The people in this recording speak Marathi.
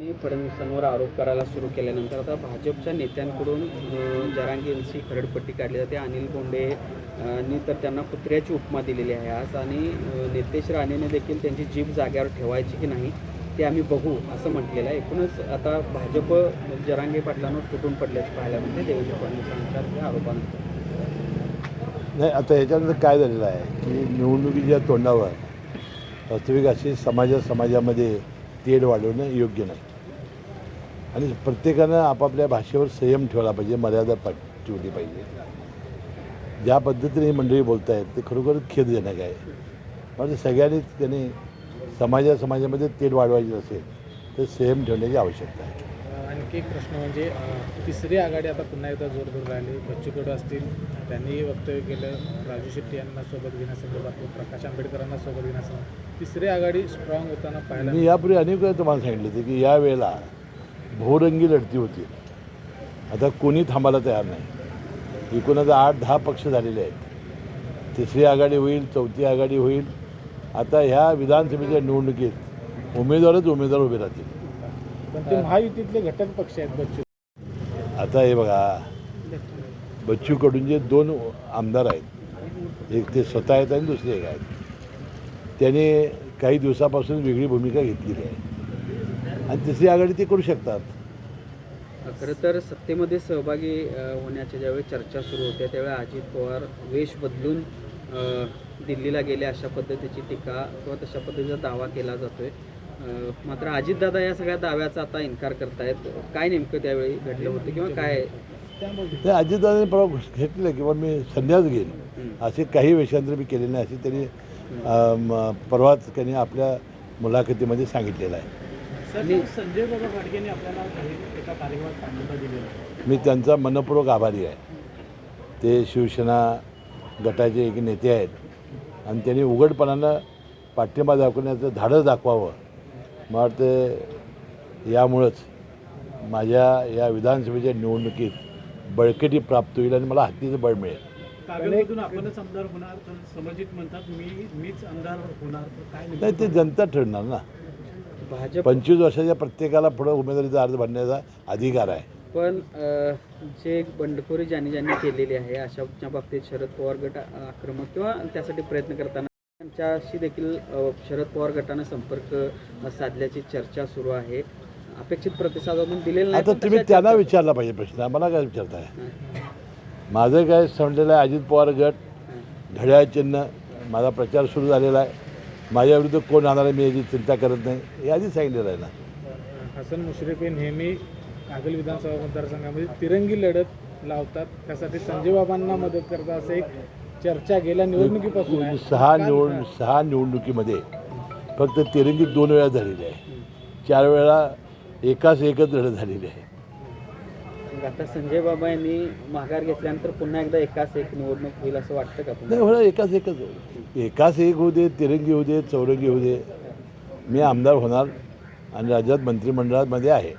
त्यांनी फडणवीसांवर आरोप करायला सुरू केल्यानंतर आता भाजपच्या नेत्यांकडून जरांगींची खरडपट्टी काढली जाते. अनिल बोंडे नी तर त्यांना कुत्र्याची उपमा दिलेली आहे आज. आणि नितेश राणेने देखील त्यांची जीभ जाग्यावर ठेवायची की नाही ते आम्ही बघू असं म्हटलेलं आहे. एकूणच आता भाजप जरांगे पाटलांवर तुटून पडल्याचं पाहायला मिळते. देवेंद्र फडणवीसांच्या आरोपानंतर. नाही आता याच्यानंतर काय झालेलं आहे की निवडणुकीच्या तोंडावर वास्तविक अशी समाजा समाजामध्ये तेढ वाढवणं योग्य नाही. आणि प्रत्येकानं आपापल्या भाषेवर संयम ठेवला पाहिजे मर्यादा पा ठेवली पाहिजे. ज्या पद्धतीने ही मंडळी बोलत आहेत ते खरोखरच खेदजनक आहे. म्हणजे सगळ्यांनीच त्यांनी समाजा समाजामध्ये तेढ वाढवायची असेल तर संयम ठेवण्याची आवश्यकता आहे. आणखी एक प्रश्न म्हणजे तिसरी आघाडी आता पुन्हा एकदा जोर धरून राहिली. बच्चू कडू असतील त्यांनी वक्तव्य केलं. राजू शेट्टी यांना सोबत घेण्यासंदर्भात प्रकाश आंबेडकरांना सोबत घेण्यासंदर्भात. तिसरी आघाडी स्ट्रॉंग होताना पाहायला मी यापूर्वी अनेक वेळा तुम्हाला सांगितलं होतं की यावेळेला बहुरंगी लढती होती. आता कोणी थांबायला तयार नाही. एकूण आता आठ दहा पक्ष झालेले आहेत. तिसरी आघाडी होईल चौथी आघाडी होईल. आता ह्या विधानसभेच्या निवडणुकीत उमेदवारच उमेदवार उभे राहतील. पण ते महायुतीतले घटक पक्ष आहेत बच्चू. आता हे बघा बच्चू कडूंचे दोन आमदार आहेत एक ते स्वतः आहेत आणि दुसरे एक आहेत. त्याने काही दिवसापासून वेगळी भूमिका घेतलेली आहे. आणि तिसरी आघाडी ते करू शकतात. खरं तर सत्तेमध्ये सहभागी होण्याच्या ज्यावेळी चर्चा सुरू होत्या त्यावेळी अजित पवार वेश बदलून दिल्लीला गेले अशा पद्धतीची टीका किंवा तशा पद्धतीचा दावा केला जातोय. मात्र अजितदादा या सगळ्या दाव्याचा आता इन्कार करतायत. काय नेमकं त्यावेळी घडलं होतं किंवा काय? ते अजितदादांनी परवा घेतलं किंवा मी संन्यास घेईन. असे काही वेशांतर मी केले नाही असे त्यांनी परवाच त्यांनी आपल्या मुलाखतीमध्ये सांगितलेलं आहे. संजय बाबा गाडगेंनी आपल्याला एका कार्यक्रमात पाठिंबा दिलेला मी त्यांचा मनपूर्वक आभारी आहे. ते शिवसेना गटाचे एक नेते आहेत. आणि त्यांनी उघडपणानं पाठिंबा दाखवण्याचं धाडस दाखवावं. मला वाटतं यामुळंच माझ्या या विधानसभेच्या निवडणुकीत बळकटी प्राप्त होईल आणि मला हत्तीचं बळ मिळेल. कागदमधून आपणच आमदार होणार तर समजित म्हणतात मी मीच आमदार होणार तर काय नाही ते जनता ठरणार ना. भाजप पंचवीस वर्षाच्या प्रत्येकाला पुढं उमेदवारीचा अर्ज भरण्याचा अधिकार आहे. पण जे बंडखोरी ज्यांनी ज्यांनी केलेली आहे अशाच्या बाबतीत शरद पवार गट आक्रमक किंवा त्यासाठी प्रयत्न करताना त्यांच्याशी देखील शरद पवार गटानं संपर्क साधल्याची चर्चा सुरू आहे. अपेक्षित प्रतिसाद अजून दिलेला आता पण तुम्ही त्यांना विचारला पाहिजे प्रश्न. मला काय विचारताय? माझं काय समजलेलं आहे अजित पवार गट. घड्याळ चिन्ह माझा प्रचार सुरू झालेला आहे. माझ्याविरुद्ध कोण आणणार आहे मी याची चिंता करत नाही. हे आधीच सांगितलेलं आहे ना. हसन मुश्रीफ हे नेहमी कागल विधानसभा मतदारसंघामध्ये तिरंगी लढत लावतात. त्यासाठी संजय बाबांना मदत करतात असं एक चर्चा गेल्या निवडणुकीपासून आहे. सहा निवड? सहा निवडणुकीमध्ये फक्त तिरंगी दोन वेळा झालेली आहे. चार वेळा एकाच एकच लढत झालेली आहे. आता संजय बाबा यांनी माघार घेतल्यानंतर पुन्हा एकदा एकाच एक निवडणूक होईल असं वाटतं का नाही तुम्हाला एकाच एकच एकाच एक होऊ दे तिरंगी होऊ दे चौरंगी होऊ दे. मी आमदार होणार आणि राज्यात मंत्रिमंडळामध्ये आहे.